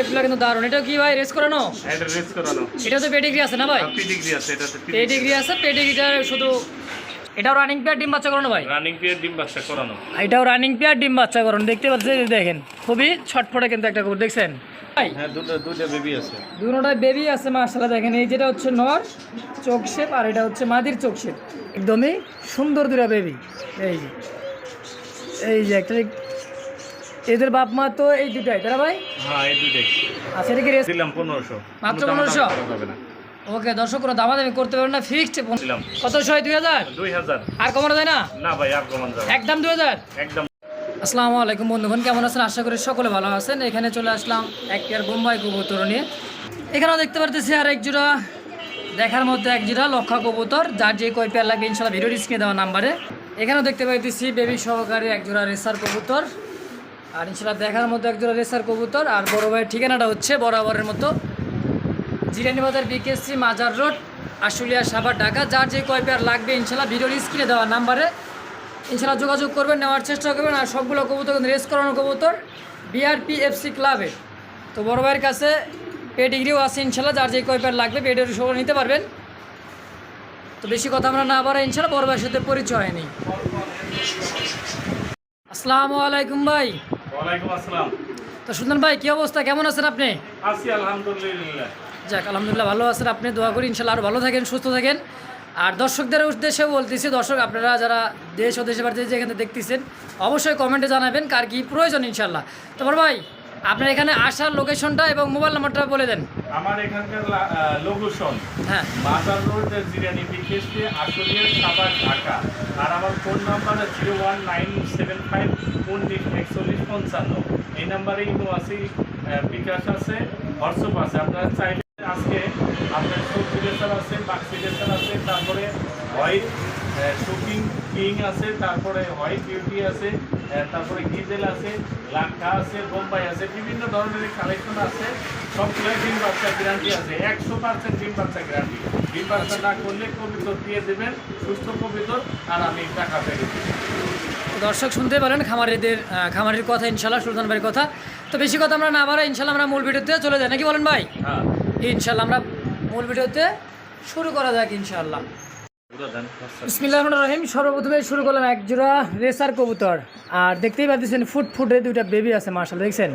এগুলো কিন্তু দারুণ। এটা কি ভাই রেস করানো? এটা রেস করানো। এটা তো পেডিগ্রি আছে না ভাই? পিডিগ্রি আছে এটাতে পেডিগ্রি আছে। পেডিগ্রিটা শুধু এটাও রানিং পেয়ার ডিম বাচ্চা করানো ভাই? রানিং পিয়ার ডিম বাচ্চা করানো। এটাও রানিং পেয়ার ডিম বাচ্চা করানো। দেখতে পাচ্ছেন দেখেন খুবই ছটফটে কিন্তু একটা কুকুর দেখছেন? ভাই। হ্যাঁ দুটো দুটো বেবি আছে। দুটোটাই বেবি আছে মার্শাল্লাহ দেখেন এই যেটা হচ্ছে নর চোখ শেপ আর এটা হচ্ছে মাদির চোখ শেপ একদমই সুন্দর দুটা বেবি এই যে এই যে একটা এদের বাপ মা তো এই দুটাই তারা ভাই? হ্যাঁ এই দুইটাই। আচ্ছা এটা কি রেস দিলাম পনেরোশো। মাত্র কোনো দামাদামি 1500? করা যাবে না। ওকে দর্শক কোনো দামাদামি করতে পারবেন না ফিক্সড দিলাম। কত ছয় দুই হাজার? দুই হাজার। আর কমানো যায় না? না ভাই আর কমান যাবে একদম দুই হাজার? একদম। আসসালামু আলাইকুম বন্ধুগণ কেমন আছেন? আশা করি সকলে ভালো আছেন। এখানে চলে আসলাম এক পেয়ার বোম্বাই কবুতর নিয়ে। এখানেও দেখতে পারতেছি আর এক জোড়া। দেখার মধ্যে এক জোড়া লক্ষা কবুতর যার যে কয় পেয়ার লাগবে ইনশাল্লাহ ভিডিও স্ক্রিনে দেওয়া নাম্বারে। এখানেও দেখতে পাইতেছি বেবি সহকারে এক জোড়া রেসার কবুতর। আর ইনশাল্লাহ দেখার মতো এক জোড়া রেসার কবুতর, আর বড় ভাইয়ের ঠিকানাটা হচ্ছে বরাবরের মতো জিরানি বাজার বিকেএসসি মাজার রোড, আশুলিয়া, সাভার, ঢাকা। যার যে কয় পেয়ার লাগবে ইনশাল্লাহ ভিডিওর স্ক্রিনে দেওয়া নাম্বারে ইনশাল্লাহ যোগাযোগ করবেন, নেওয়ার চেষ্টা করবেন। আর সবগুলো কবুতর কিন্তু রেস করানো কবুতর বিআরপি এফসি ক্লাবে তো বড় ভাইয়ের কাছে পেডিগ্রিও আছে ইনশাল্লাহ, যার যে কয় পেয়ার লাগবে পেডিগ্রি সব নিতে পারবেন। তো বেশি কথা আমরা না বাড়া ইনশাল্লাহ বড় ভাইয়ের সাথে পরিচয় হয়নি আসসালামু আলাইকুম ভাই। ওয়ালাইকুম আসসালাম। তো সুন্দর ভাই কী অবস্থা? কেমন আছেন আপনি? আছি আলহামদুলিল্লাহ। যাক আলহামদুলিল্লাহ ভালো আছেন আপনি। দোয়া করি ইনশাল্লাহ আরও ভালো থাকেন সুস্থ থাকেন। আর দর্শকদের উদ্দেশ্যে বলতেছি দর্শক আপনারা যারা দেশ ও দেশের বাড়িতে যেখানে দেখতেছেন অবশ্যই কমেন্টে জানাবেন কার কি প্রয়োজন ইনশাল্লাহ। তোমার ভাই আপনার এখানে আসার লোকেশনটা এবং মোবাইল নাম্বারটা বলে দেন। আমার এখানকার লোকেশন হ্যাঁ। মাজার road Jirani B K S P Ashulia Savar Dhaka. আর আমার phone number zero one nine seven five উনিশ একচল্লিশ পঞ্চান্ন। এই নাম্বারে ইমো আছে বিকাশ আছে, হোয়াটসঅ্যাপ আছে। আপনারা চাইলে আজকে আপনার রেসার আছে বাক আছে, তারপরে হোয়াইট শুকিং কিং আছে তারপরে হোয়াইট বিউটি আছে তারপরে গিজেল আছে লাক্ষা আছে বোম্বাই আছে বিভিন্ন ধরনের কালেকশন আছে। সবগুলো ডিম বাচ্চা গ্যারান্টি আছে একশো পার্সেন্ট ডিম বাচ্চা গ্যারান্টি ডিম বাচ্চা না করলে কবিতর দিয়ে দেবেন সুস্থ কবিতর আর আমি টাকা পেয়ে দর্শক শুনতে পারেন খামারিদের খামারির কথা ইনশাল্লাহ সুলতান ভাইয়ের কথা। তো বেশি কথা আমরা না বাড়া ইনশাল্লাহ আমরা মূল ভিডিওতে চলে যাই। নাকি বলেন ভাই? হ্যাঁ। ইনশাল্লাহ আমরা মূল ভিডিওতে শুরু করা যাক ইনশাল্লাহ। রহিম সর্বপ্রথমে শুরু করলাম এক জোড়া রেসার কবুতর। আর দেখতেই পাচ্ছেন ফুট ফুটে দুইটা বেবি আছে মার্শাল দেখছেন?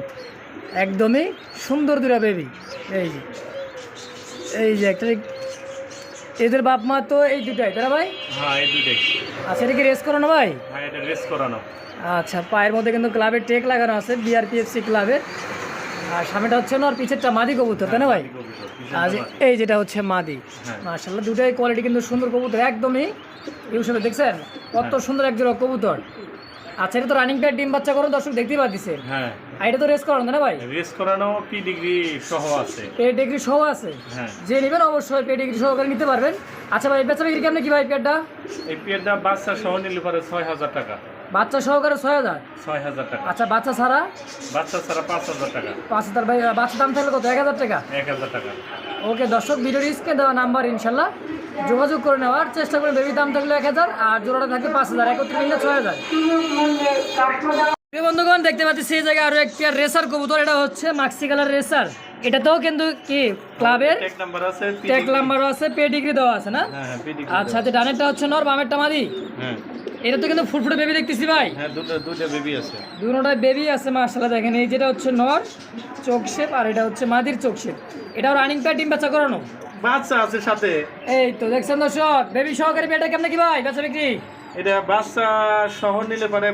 একদমই সুন্দর দুটা বেবি এই যে এই যে একটা এদের বাপ মা তো এই দুটাই তারা ভাই? হ্যাঁ এই আচ্ছা এটা কি রেস করো না ভাই? হ্যাঁ এটা রেস করানো। আচ্ছা পায়ের মধ্যে কিন্তু ক্লাবের টেক লাগানো আছে বিআরপিএফসি ক্লাবের আর সামনেটা হচ্ছে না আর পিছেরটা মাদি কবুতর তাই না ভাই? আর এই যেটা হচ্ছে মাদি। হ্যাঁ। মার্শাল্লাহ দুটাই কোয়ালিটি কিন্তু সুন্দর কবুতর একদমই ইউসুফে দেখছেন? কত হ্যাঁ। সুন্দর এক কবুতর। আচ্ছা এটা তো রানিং প্যাড ডিম বাচ্চা করো দর্শক দেখতেই পাচ্ছেন হ্যাঁ। আর এটা তো রেস করানো না ভাই? রেস করানো পি ডিগ্রি সহ আছে। পে ডিগ্রি সহ আছে? হ্যাঁ। যে নেবেন অবশ্যই পে ডিগ্রি সহকারে নিতে পারবেন। আচ্ছা ভাই বেচা বিক্রি কেমন কি ভাই প্যাডটা এই পিয়ারটা বাচ্চা সহ নিলে পরে ছয় হাজার টাকা। বাচ্চা সহকারে ছয় হাজার? ছয় হাজার টাকা। আচ্ছা বাচ্চা ছাড়া? বাচ্চা ছাড়া পাঁচ হাজার টাকা। পাঁচ হাজার ভাই বাচ্চা দাম থাকলে কত? এক হাজার টাকা? এক হাজার টাকা। ওকে দর্শক ভিডিওর স্ক্রিনে দেওয়া নাম্বার ইনশাল্লাহ। যোগাযোগ করে নেওয়ার চেষ্টা করে বেবি দাম থাকলে এক হাজার আর জোড়াটা থাকে পাঁচ হাজার। একত্রে নিলে ছয় হাজার। বন্ধুগণ দেখতে পাচ্ছি সেই জায়গায় আরও একটি আর রেসার কবুতর। এটা হচ্ছে মাক্সি কালার রেসার। এটাতেও কিন্তু কি ক্লাবের টেক ট্যাগ নাম্বারও আছে পে ডিগ্রি দেওয়া আছে না? হ্যাঁ হ্যাঁ আচ্ছা আচ্ছা ডানেরটা হচ্ছে নর বামেরটা মাদি? হ্যাঁ। এটা তো কিন্তু ফুটফুটে বেবি দেখতেছি ভাই। হ্যাঁ দুটো দুটো বেবি আছে। দুটোটাই বেবি আছে মাশাআল্লাহ দেখেন এই যেটা হচ্ছে নর চোখ শেপ আর এটা হচ্ছে মাদির চোখ শেপ এটাও রানিং প্যাড ডিম বাচ্চা করানো। বাচ্চা আছে সাথে। এই তো দেখছেন দর্শক বেবি সহকারী বেটা কেমন কি ভাই? বাচ্চা বিক্রি? এটা বাচ্চা সহ নিলে পরে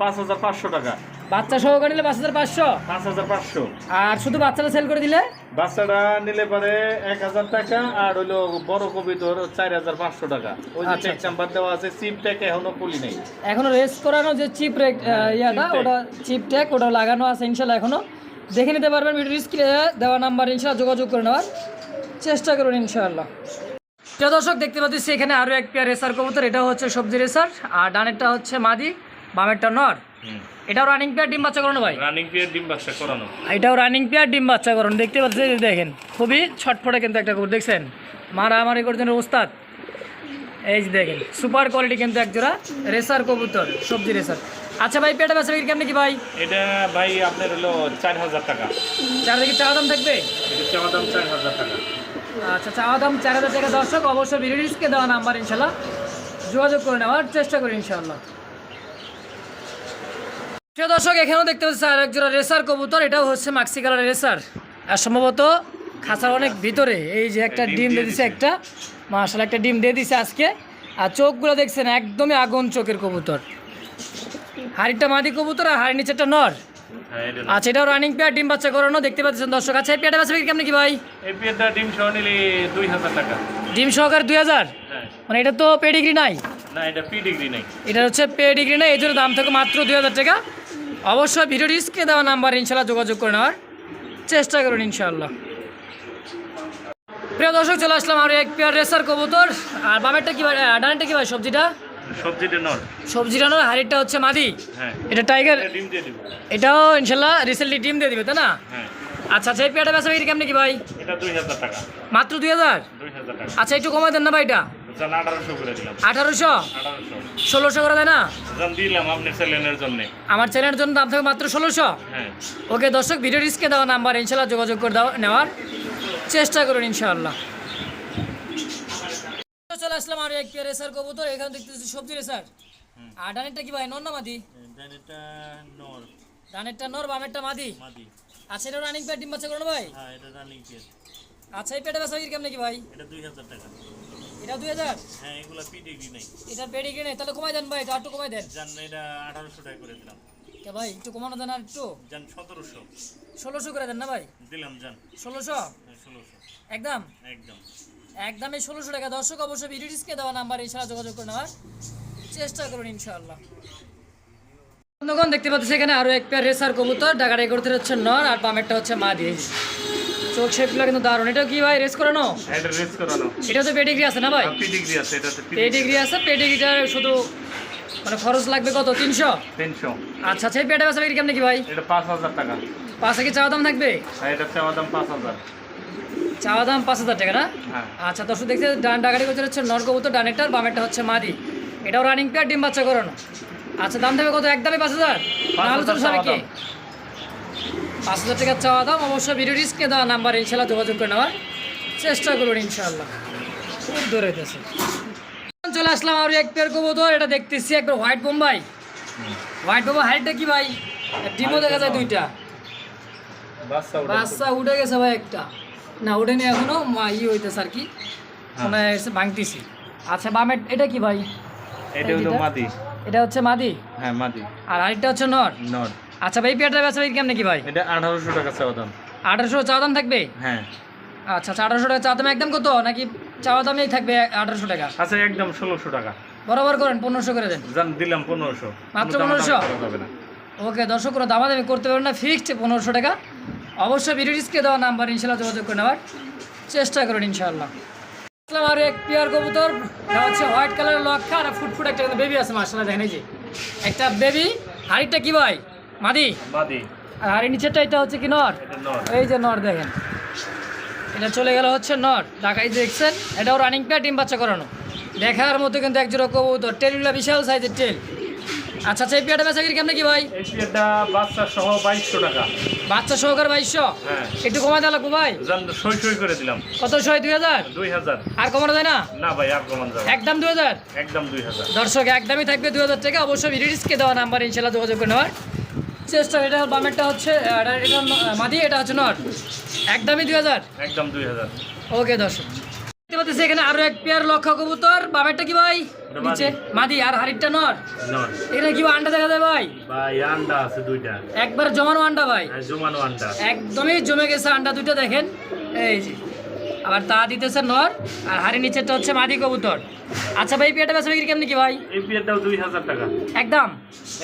পাঁচ হাজার পাঁচশো টাকা। বাচ্চা সহকারী নিলে পাঁচ হাজার পাঁচশো? পাঁচ হাজার পাঁচশো। আর শুধু বাচ্চাটা সেল করে দিলে? বাচ্চাটা নিলে পরে এক হাজার টাকা আর হইল বড় কবিতর চার হাজার পাঁচশো টাকা। ওই যে আচ্ছা, টেক নাম্বার দেওয়া আছে সিম টেক এখনও খুলি নেই। এখনও রেস্ট করানো যে চিপ রেক ইয়াটা chip ওটা চিপ ট্যাগ ওটা লাগানো আছে ইনশাল্লাহ এখনও। দেখে নিতে পারবেন ভিডিও স্ক্রিনে দেওয়া নাম্বার ইনশাল্লাহ যোগাযোগ করে নেওয়ার চেষ্টা করুন ইনশাআল্লাহ প্রিয় দর্শক দেখতে পাচ্ছি এখানে আরও এক পেয়ার রেসার কবুতর এটা হচ্ছে সবজি রেসার আর ডানেরটা হচ্ছে মাদি বামেরটা নর। এটাও রানিং পেয়ার ডিম বাচ্চা করানো ভাই? রানিং পিরিয়ড ডিম বাচ্চা করানো। এটাও রানিং পেয়ার ডিম বাচ্চা করুন। দেখতে পাচ্ছেন দেখেন খুবই ছটফটে কিন্তু একটা কুকুর দেখছেন? মারামারি করছেন ওস্তাদ। এই যে দেখেন সুপার কোয়ালিটি কিন্তু এক জোড়া রেসার কবুতর সবজি রেসার আচ্ছা ভাই পেটে বেচা বিক্রি কেমনি কি ভাই? এটা ভাই আপনার হলো চার হাজার টাকা। চারিদিকে চাওয়া দাম থাকবে? চাওয়া দাম চার হাজার টাকা। আচ্ছা চাওয়া দাম চার হাজার টাকা দর্শক অবশ্যই ভিডিওসকে দেওয়া নাম্বার ইনশাল্লাহ যোগাযোগ করে নেওয়ার চেষ্টা করি ইনশাল্লাহ। প্রিয় দর্শক এখানেও দেখতে পাচ্ছি আর এক জোড়া রেসার কবুতর। এটাও হচ্ছে মাক্সি কালার রেসার। আর সম্ভবত খাঁচার অনেক ভিতরে এই যে একটা ডিম দিয়ে দিছে একটা মার্শাল একটা ডিম দিয়ে দিছে আজকে। আর চোখগুলো দেখছেন একদমই আগুন চোখের কবুতর। হাড়িটা মাদি কবুতর আর হাড়ি নিচেরটা নর। হ্যাঁ আচ্ছা এটাও রানিং পেয়ার ডিম বাচ্চা করানো দেখতে পাচ্ছেন দর্শক। আচ্ছা এই পেয়ারটা বাচ্চা কেমন কি ভাই? এই পেয়ারটা ডিম সহ নিলে দুই হাজার টাকা। ডিম সহকারে দুই হাজার? হ্যাঁ। মানে এটা তো পেডিগ্রি নাই? না এটা পি ডিগ্রি নেই। এটা হচ্ছে পেডিগ্রি নাই এই জন্য দাম থাকে মাত্র দুই হাজার টাকা। অবশ্যই ভিডিও রিস্কে দেওয়া নাম্বার ইনশাল্লাহ যোগাযোগ করে নেওয়ার চেষ্টা করুন ইনশাল্লাহ। প্রিয় দর্শক চলে আসলাম আর এক পেয়ার রেসার কবুতর। আর বামেরটা কি ভাই ডানেরটা কি ভাই সবজিটা? সবজিটা নর। সবজিটা নয় হাড়িটা হচ্ছে মাদি। হ্যাঁ। এটা টাইগার এটাও ইনশাল্লাহ রিসেন্টলি ডিম দিয়ে দিবে তাই না? হ্যাঁ। আচ্ছা আচ্ছা পেয়ারটা কেমনি কি ভাই? এটা দুই হাজার টাকা। মাত্র দুই হাজার? দুই হাজার টাকা। আচ্ছা একটু কমাই দেন না ভাই এটা? আঠারোশো ষোলোশো করে দেয় না? দিলাম আপনার চ্যানেলের জন্য। আমার চ্যানেলের জন্য দাম থাকে মাত্র ষোলোশো? হ্যাঁ। ওকে দর্শক ভিডিও রিস্কে দেওয়া নাম্বার ইনশাল্লাহ যোগাযোগ করে দেওয়া নেওয়ার চেষ্টা করুন ইনশাআল্লাহ চলে আসলাম আর এক রেসার কবুতর এখানে দেখতেছি সবজি রেসার আর ডানেরটা কি ভাই নর না মাদি? নর। ডানেরটা নর বামেরটা মাদি? মাদি। আচ্ছা এটা রানিং প্যাড ডিম বাচ্চা ভাই? হ্যাঁ এটা রানিং পেয়ার আচ্ছা এই পেটে বেচা কেমন কি ভাই? এটা দুই হাজার টাকা। এটা দুই হাজার? হ্যাঁ এগুলো নেই। এটা কিনে তাহলে কমাই দেন ভাই এটা একটু কমাই দেন। জান এটা আঠারোশো টাকা করে দিলাম। কে ভাই একটু কমানো দেন আর একটু? জান সতেরোশো। ষোলোশো করে দেন না ভাই? দিলাম জান। ষোলোশো? ষোলোশো। একদম? একদম। একদমই ষোলোশো টাকা। দর্শক অবশ্যই ভিডিওটিসকে দেওয়া নাম্বার ইনশাল্লাহ যোগাযোগ করে নেওয়ার চেষ্টা করুন ইনশাআল্লাহ। বন্ধুগণ দেখতে পাচ্ছি এখানে আরও এক পেয়ার রেসার কবুতর। ডাকার এগোতে হচ্ছে নর আর বামেরটা হচ্ছে মা দিয়ে চোখ শেপগুলো কিন্তু দারুণ। এটা কি ভাই রেস করানো? এটা রেস করানো। এটা তো পেডিগ্রি আছে না ভাই? পি ডিগ্রি আছে এটাতে পেডিগ্রি আছে পেডিগ্রিটা শুধু মানে খরচ লাগবে কত? তিনশো? তিনশো। আচ্ছা আচ্ছা এই পেটে বেচা বিক্রি কেমন কি ভাই? এটা পাঁচ হাজার টাকা। পাঁচে কি চাওয়া দাম থাকবে? আর এটা চাওয়া দাম পাঁচ হাজার। চাওয়া দাম পাঁচ হাজার টাকা না? হ্যাঁ। আচ্ছা দর্শক দেখতে ডান ডাকাটি করতে হচ্ছে নর কবুতর ডানেরটার বামেরটা হচ্ছে মাদি। এটাও রানিং পেয়ার ডিম বাচ্চা করানো। আচ্ছা দাম দেবে কত? একদমই পাঁচ হাজার। পাঁচ হাজার আলোচনা চাওয়া কি। পাঁচ হাজার টাকার চাওয়া দাম অবশ্যই ভিডিও রিস্কে দেওয়া নাম্বার ইনশাল্লাহ যোগাযোগ করে নেওয়ার চেষ্টা করুন ইনশাল্লাহ খুব দূরে হইতেছে। চলে আসলাম আর এক পেয়ার কবুতর এটা দেখতেছি একবার হোয়াইট বোম্বাই। হোয়াইট বোম্বাই হাইটটা কি ভাই? ডিমও দেখা যায় দুইটা। বাচ্চা উঠে গেছে। ভাই একটা। না উঠেনি এখনও মা- ই হইতেছে আর কি। মনে ভাঙতেছি। আচ্ছা বামের এটা কি ভাই? এটা হলো মাদি। এটা হচ্ছে মাদি? হ্যাঁ মাদি। আর আরেকটা হচ্ছে নর? নর। আচ্ছা ভাই পেয়ারটা বেচা ভাই কেমন কি ভাই? এটা আঠারোশো টাকা চাওয়া দাম। আঠারোশো চাওয়া দাম থাকবে? হ্যাঁ। আচ্ছা আচ্ছা আঠারোশো টাকা চাওয়া দাম একদম কত? নাকি চাওয়া দামই থাকবে আঠারোশো টাকা? আচ্ছা একদম ষোলোশো টাকা। বরাবর করেন পনেরোশো করে দেন। জান দিলাম পনেরোশো। মাত্র কোনো দামাদামি 1500? করা না। ওকে দর্শক কোনো দামাদামি করতে পারবেন না ফিক্সড পনেরোশো টাকা। অবশ্যই ভিডিও ডিসকে দেওয়া নাম্বার ইনশাল্লাহ যোগাযোগ করে নেওয়ার চেষ্টা করুন ইনশাল্লাহ। আসলাম আর এক পেয়ার কবুতর। এটা হচ্ছে হোয়াইট কালারের লক্ষা আর ফুটফুট একটা বেবি আছে মার্শাল্লাহ দেখেন এই যে। একটা বেবি হাড়িটা কি ভাই? মাদি? মাদি। আর হাড়ির নিচেরটা এটা হচ্ছে কি নর? এই যে নর দেখেন। এটা চলে গেল হচ্ছে নর। ঢাকায় যে দেখছেন এটাও রানিং পেয়ার ডিম বাচ্চা করানো। দেখার মতো কিন্তু একজোড়া কবুতর। টেলগুলো বিশাল সাইজের টেল। আচ্ছা আচ্ছা এই পেয়ারটা বেচা কিরি কেমন কি ভাই? এই পেয়ারটা বাচ্চা সহ বাইশশো টাকা। বাচ্চা সহকার বাইশশো? হ্যাঁ। একটু কমা দেওয়া লাগবো ভাই? জান সই সই করে দিলাম। কত ছয় দুই হাজার? দুই হাজার। আর কমানো যায় না? না ভাই আর কমান যাবে একদম দুই হাজার? একদম দুই হাজার। দর্শক একদমই থাকবে দুই হাজার টাকা। অবশ্যই ভিডিওসকে দেওয়া নাম্বার ইনশাল্লাহ যোগাযোগ করে নেওয়ার। চেষ্টা এটা বামেরটা হচ্ছে এটা এটা মাদি এটা হচ্ছে নট একদমই দুই হাজার? একদম দুই হাজার। ওকে দর্শক। দেখতে পাচ্ছি এখানে আরও এক পেয়ার লক্ষ্য কবুতর। বামেরটা কি ভাই? নিচে। মাদি আর হাড়িটা নর। নর। এখানে কি আন্ডা দেখা যায় ভাই? ভাই আন্ডা আছে দুইটা। একবার জমানো আন্ডা ভাই। জমানো আন্ডা। একদমই জমে গেছে আন্ডা দুইটা দেখেন। এই যে। আবার তা দিতেছে নর আর হাড়ি নিচেরটা হচ্ছে মাদি কবুতর। আচ্ছা ভাই পেয়ারটা বেচা বিক্রি কেমনি কি ভাই? এই পেয়ারটাও দুই হাজার টাকা। একদম?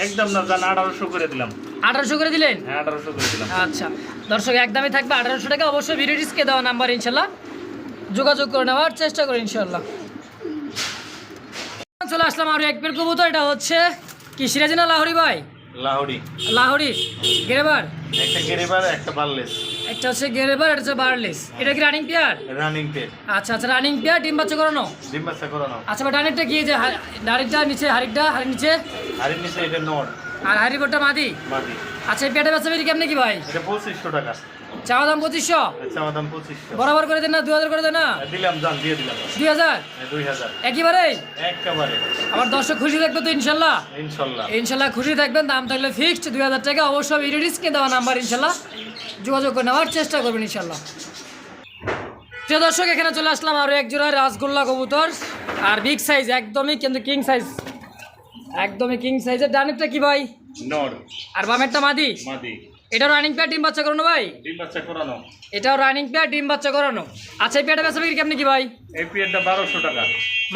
একদম না জান আঠারোশো করে দিলাম। আঠারোশো করে দিলেন? হ্যাঁ আঠারোশো করে দিলাম। আচ্ছা দর্শক একদমই থাকবে আঠারোশো টাকা। অবশ্যই ভিডিও ডিসকে দেওয়া নাম্বার ইনশাল্লাহ। যোগাযোগ করে নেওয়ার চেষ্টা করি ইনশাল্লাহ। চলে আসলাম আর এক পের কবুতর এটা হচ্ছে কি সিরাজি না লাহরি ভাই? লাহোরি। লাহোরি গেরেবার? একটা গেরেবার একটা বারলেস। একটা হচ্ছে গেরেবার এটা হচ্ছে বারলেস। এটা কি রানিং পেয়ার রানিং পেট আচ্ছা আচ্ছা রানিং পেয়ার ডিম বাচ্চা করানো? ডিম বাচ্চা করানো। আচ্ছা বা ডানেরটা কি যে ডানেরটা নিচে হাড়িটা হাড়ির নিচে? এর নিচে এটা নর। আর হাড়িবোরটা মাদি? মাদি। আচ্ছা এই পেয়ারটা বাচ্চা বেরি কেমনে কি ভাই? এটা পঁচিশশো টাকা। চাওয়া দাম পঁচিশশো? আচ্ছা দাম পঁচিশশো। বরাবর করে দেন না দু হাজার করে দেন না? দিলাম দাম দিয়ে দিলাম। দুই হাজার? দুই হাজার। একেবারে? একেবারে। আমার দর্শক খুশি থাকবে তো ইনশাল্লাহ? ইনশাল্লাহ। ইনশাল্লাহ খুশি থাকবেন দাম থাকলে ফিক্সড দুই হাজার টাকা। অবশ্যই ভিডিও দেওয়া নাম্বার ইনশাল্লাহ। যোগাযোগ করে নেওয়ার চেষ্টা করবেন ইনশাল্লাহ। প্রিয় দর্শক এখানে চলে আসলাম আরও এক জোড়া রাসগোল্লা কবুতর। আর বিগ সাইজ একদমই কিন্তু কিং সাইজ একদমই কিং সাইজের ডানেরটা কি ভাই? নর। আর বামেরটা মাদি? মাদি। এটাও রানিং পেয়ার ডিম বাচ্চা করানো ভাই? ডিম বাচ্চা করানো। এটাও রানিং পেয়ার ডিম বাচ্চা করানো। আচ্ছা এই পেয়ারটা বেচা বিক্রি কেমনি কি ভাই? এই বারোশো টাকা।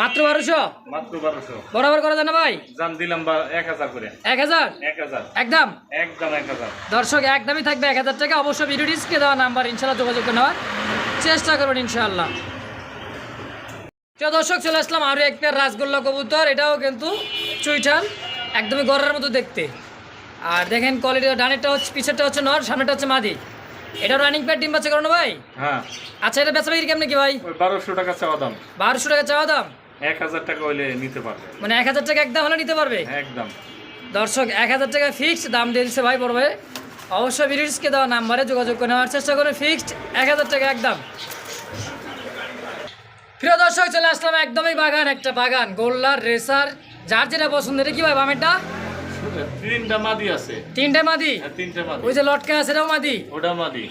মাত্র বারোশো? মাত্র বারোশো। বরাবর করে দেন না ভাই? দাম দিলাম এক হাজার করে। এক হাজার? এক হাজার। একদম? একদম এক হাজার। দর্শক একদমই থাকবে এক হাজার টাকা। অবশ্যই ভিডিও ডিসকে দেওয়া নাম্বার ইনশাল্লাহ যোগাযোগ করে নেওয়ার চেষ্টা করবেন ইনশাআল্লাহ। প্রিয় দর্শক চলে আসলাম আরও এক পেয়ার রাসগোল্লা কবুতর। এটাও কিন্তু চুইঠাল একদমই গড়ার মতো দেখতে। আর দেখেন কোয়ালিটি ডানেরটা হচ্ছে পিছেরটা হচ্ছে নর সামনেটা হচ্ছে মাদি। এটা রানিং প্যাড ডিম বাচ্চা করানো ভাই? হ্যাঁ। আচ্ছা এটা বেচা বিক্রি কেমনি কি ভাই? বারোশো টাকা চাওয়া দাম। বারোশো টাকা চাওয়া দাম? এক হাজার টাকা হইলে নিতে পারবে। মানে এক হাজার টাকা একদম হলে নিতে পারবে? একদম। দর্শক এক হাজার টাকা ফিক্সড দাম দিয়ে দিচ্ছে ভাই বড় ভাই। অবশ্যই ভিডিওসকে দেওয়া নাম্বারে যোগাযোগ করে নেওয়ার চেষ্টা করে ফিক্সড এক হাজার টাকা একদম। প্রিয় দর্শক চলে আসলাম একদমই বাগান একটা বাগান গোল্লার রেসার। যার যেটা পছন্দ এটা কি ভাই বামেরটা? তিনটা মাদি আছে। তিনটে মাদি? হ্যাঁ, তিনটা মাদি। ওই যে লটকা আছে এটাও মাদি? ওটা মাদি।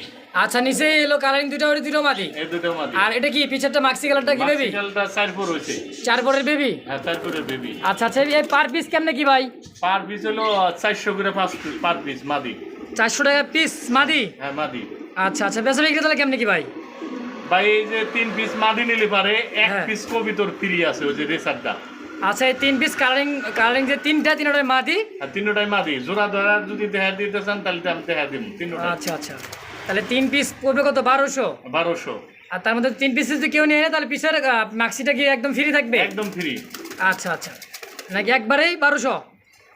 আচ্ছা নিচে এলো দুটো ওই দুটো মাদি? এই দুটো মাদি। আর এটা কি পিছেরটা মাক্সি কালারটা কি বেবি মাক্সিকালটা চার হয়েছে। চার পরের বেবি হ্যাঁ চার বেবি আচ্ছা আচ্ছা এই পার পিস কেমনে কি ভাই? পার পিস হলো চারশো করে পাঁচ পার পিস মাদি। চারশো টাকা পিস মাদি? হ্যাঁ মাদি। আচ্ছা আচ্ছা বেচা বিক্রি তাহলে কেমনে কি ভাই? ভাই এই যে তিন পিস মাদি নিলে পারে এক হ্যাঁ। পিস কবিতর ফ্রি আছে ওই যে রেসারটা। আচ্ছা এই তিন পিস কালারিং কালারিং যে তিনটা তিনটা মাদি? আর তিনটাই মাদি। জোড়া ধরা যদি দেখা দিতে চান তাহলে আমি দেখা দিব। তিনটা আচ্ছা আচ্ছা। তাহলে তিন পিস পড়বে কত? বারোশো? বারোশো। আর তার মধ্যে তিন পিস যদি কেউ নিয়ে নেয় তাহলে পিসের মাক্সিটা কি একদম ফ্রি থাকবে? একদম ফ্রি আচ্ছা আচ্ছা। নাকি একবারেই বারোশো?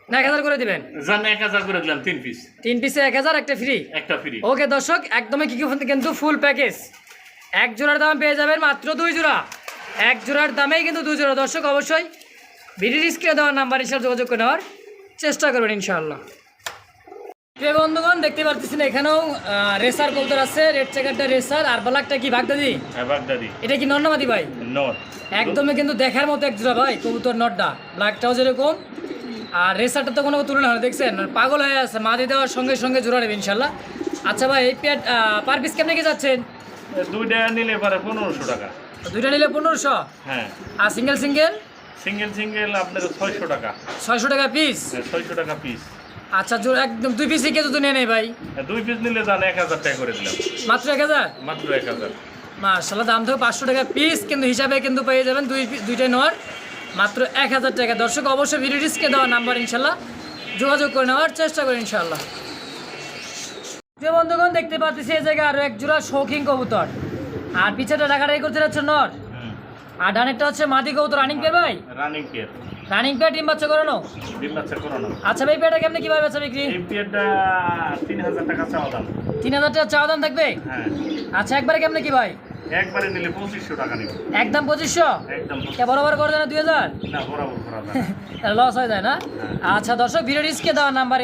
না এক হাজার করে দিবেন? জান এক হাজার করে দিলাম তিন পিস তিন পিসে এক হাজার একটা ফ্রি একটা ফ্রি ওকে দর্শক একদমই কি কি কিন্তু ফুল প্যাকেজ এক জোড়ার দাম পেয়ে যাবেন মাত্র দুই জোড়া। এক জোড়ার দামেই কিন্তু দুই জোড়া। দর্শক অবশ্যই ভিডিও স্ক্রিনে দেওয়ার নাম্বার হিসাবে যোগাযোগ করে নেওয়ার চেষ্টা করবেন ইনশাআল্লাহ। প্রিয় বন্ধুগণ দেখতে পারতেছেন এখানেও রেসার কবুতর আছে রেড চেকারটা রেসার। আর ব্ল্যাকটা কি বাগদাদি হ্যাঁ বাগদাদি এটা কি নন্নামাদি ভাই? নট একদমই কিন্তু দেখার মতো এক জোড়া ভাই কবুতর নটটা ব্ল্যাকটাও যেরকম। আর রেসারটা তো কোনো তুলনা হয় না, দেখছেন? পাগল হয়ে আছে মাদি দেওয়ার সঙ্গে সঙ্গে জোড়া নেবে ইনশাল্লাহ আচ্ছা ভাই এই পেট পার পিস কেমনে কি যাচ্ছেন? দুইটা নিলে পারে পনেরোশো টাকা। দুইটা নিলে পনেরোশো? হ্যাঁ। আর সিঙ্গেল সিঙ্গেল সিঙ্গেল সিঙ্গেল আপনার ছয়শো টাকা। ছয়শো টাকা পিস ছয়শো টাকা পিস আচ্ছা জোড়া একদম দুই পিসই কেউ তো নিয়ে নেই ভাই। দুই পিস নিলে যান এক হাজার টাকা করে দিলাম। মাত্র এক হাজার? মাত্র এক হাজার। মার্শাল্লাহ দাম থেকে পাঁচশো টাকা পিস কিন্তু হিসাবে কিন্তু পেয়ে যাবেন দুই দুইটাই নেওয়ার মাত্র এক হাজার টাকা। দর্শক অবশ্যই ভিডিওটিসকে দেওয়া নাম্বার ইনশাল্লাহ যোগাযোগ করে নেওয়ার চেষ্টা করি ইনশাল্লাহ যে বন্ধুগণ দেখতে পাচ্ছি এই জায়গায় আরও এক জোড়া শৌখিন কবুতর। আর পিছেটা টাকাটাই করতে যাচ্ছে নর। আর ডানেরটা হচ্ছে মাদি কবুতর রানিং পে ভাই? রানিং পেয়ার রানিং ডিম বাচ্চা করানো? ডিম বাচ্চা করানো। আচ্ছা ভাই পেটা কেমনি কীভাবে বেচা বিক্রি? এই পেয়ারটা তিন হাজার টাকা চাওয়া দাম। তিন হাজার টাকা চাওয়া দাম থাকবে? হ্যাঁ। আচ্ছা একবারে কেমনে কি ভাই? একবারে নিলে পঁচিশশো টাকা নিব। একদম পঁচিশশো? একদম কে বরাবর করে দেন না বরাবর করা যায় লস হয়ে যায় না? আচ্ছা দর্শক ভিডিও রিস্কে দেওয়া নাম্বার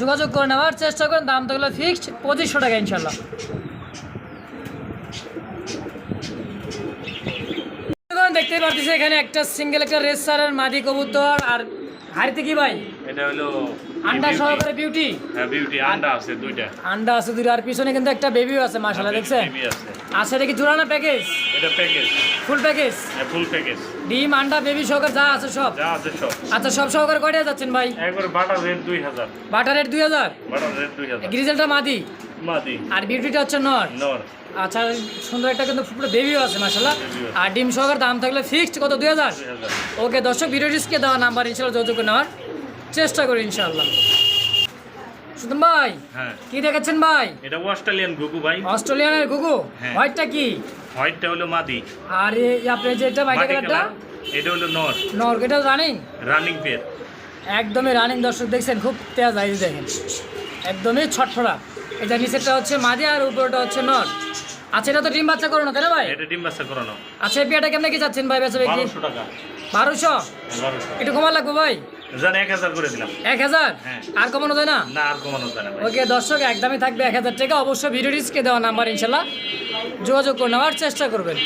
যোগাযোগ করে নেওয়ার চেষ্টা করেন দাম তো হলো ফিক্সড পঁচিশশো টাকা ইনশাল্লাহ। দেখতেই পারতেছি এখানে একটা সিঙ্গেল একটা রেসারের মাদি কবুতর। আর হাড়িতে কি ভাই? এটা হলো আন্ডা সহকারে বিউটি হ্যাঁ বিউটি আন্ডা আছে দুইটা। আন্ডা আছে দুটো আর পিছনে কিন্তু একটা বেবিও আছে মাসালা দেখছেন? বেবি আছে। আচ্ছা এটা কি জোড়ানো প্যাকেজ এটা প্যাকেজ ফুল প্যাকেজ হ্যাঁ ফুল প্যাকেজ ডিম আন্ডা বেবি সহকারে যা আছে সব? যা আছে সব। আচ্ছা সব সহকারে কয়টা যাচ্ছেন ভাই? একবার বাটার রেট দুই হাজার। বাটার রেট দুই হাজার? বাটার রেট দুই হাজার। গ্রিজেলটা মাদি? মাদি। আর বিউটিটা হচ্ছে নর। নর। আচ্ছা সুন্দর একটা কিন্তু পুরো বেবিও আছে মাসাল্লাহ আর ডিম সহকার দাম থাকলে ফিক্সড কত? দুই হাজার? ওকে দর্শক ভিডিও ডিসকে দেওয়া নাম্বার ইনশাল্লাহ যোগাযোগ নেওয়ার চেষ্টা করি ইনশাল্লাহ সুতম ভাই হ্যাঁ। কি দেখাচ্ছেন ভাই? এটা অস্ট্রেলিয়ান গুগু ভাই। অস্ট্রেলিয়ানের গুগু হ্যাঁ। হোয়াইটটা কি? হোয়াইটটা হলো মাদি। আর এই আপনার যেটা মাইটা কালারটা এটা হলো নর। নর এটা রানিং রানিং পেয়ার একদমই রানিং দর্শক দেখছেন খুব তেজ আইজ দেখেন। একদমই ছটফড়া এটা নিচেরটা হচ্ছে মাদি আর উপরটা হচ্ছে নট। আচ্ছা এটা তো ডিম বাচ্চা করো না তাই না ভাই? এটা ডিম বাচ্চা করানো। আচ্ছা এই পেয়াটা কেমনে কি যাচ্ছেন ভাই বেচা বিক্রি? বারোশো টাকা। বারোশো? বারোশো। একটু কমা লাগবে ভাই? জান এক হাজার করে দিলাম। এক হাজার? হ্যাঁ। আর কমানো যায় না? না আর কমানো যায় না ওকে দর্শক একদমই থাকবে এক হাজার টাকা। অবশ্যই ভিডিও ডিসকে দেওয়া নাম্বার ইনশাল্লাহ। যোগাযোগ করে নেওয়ার চেষ্টা করবেন।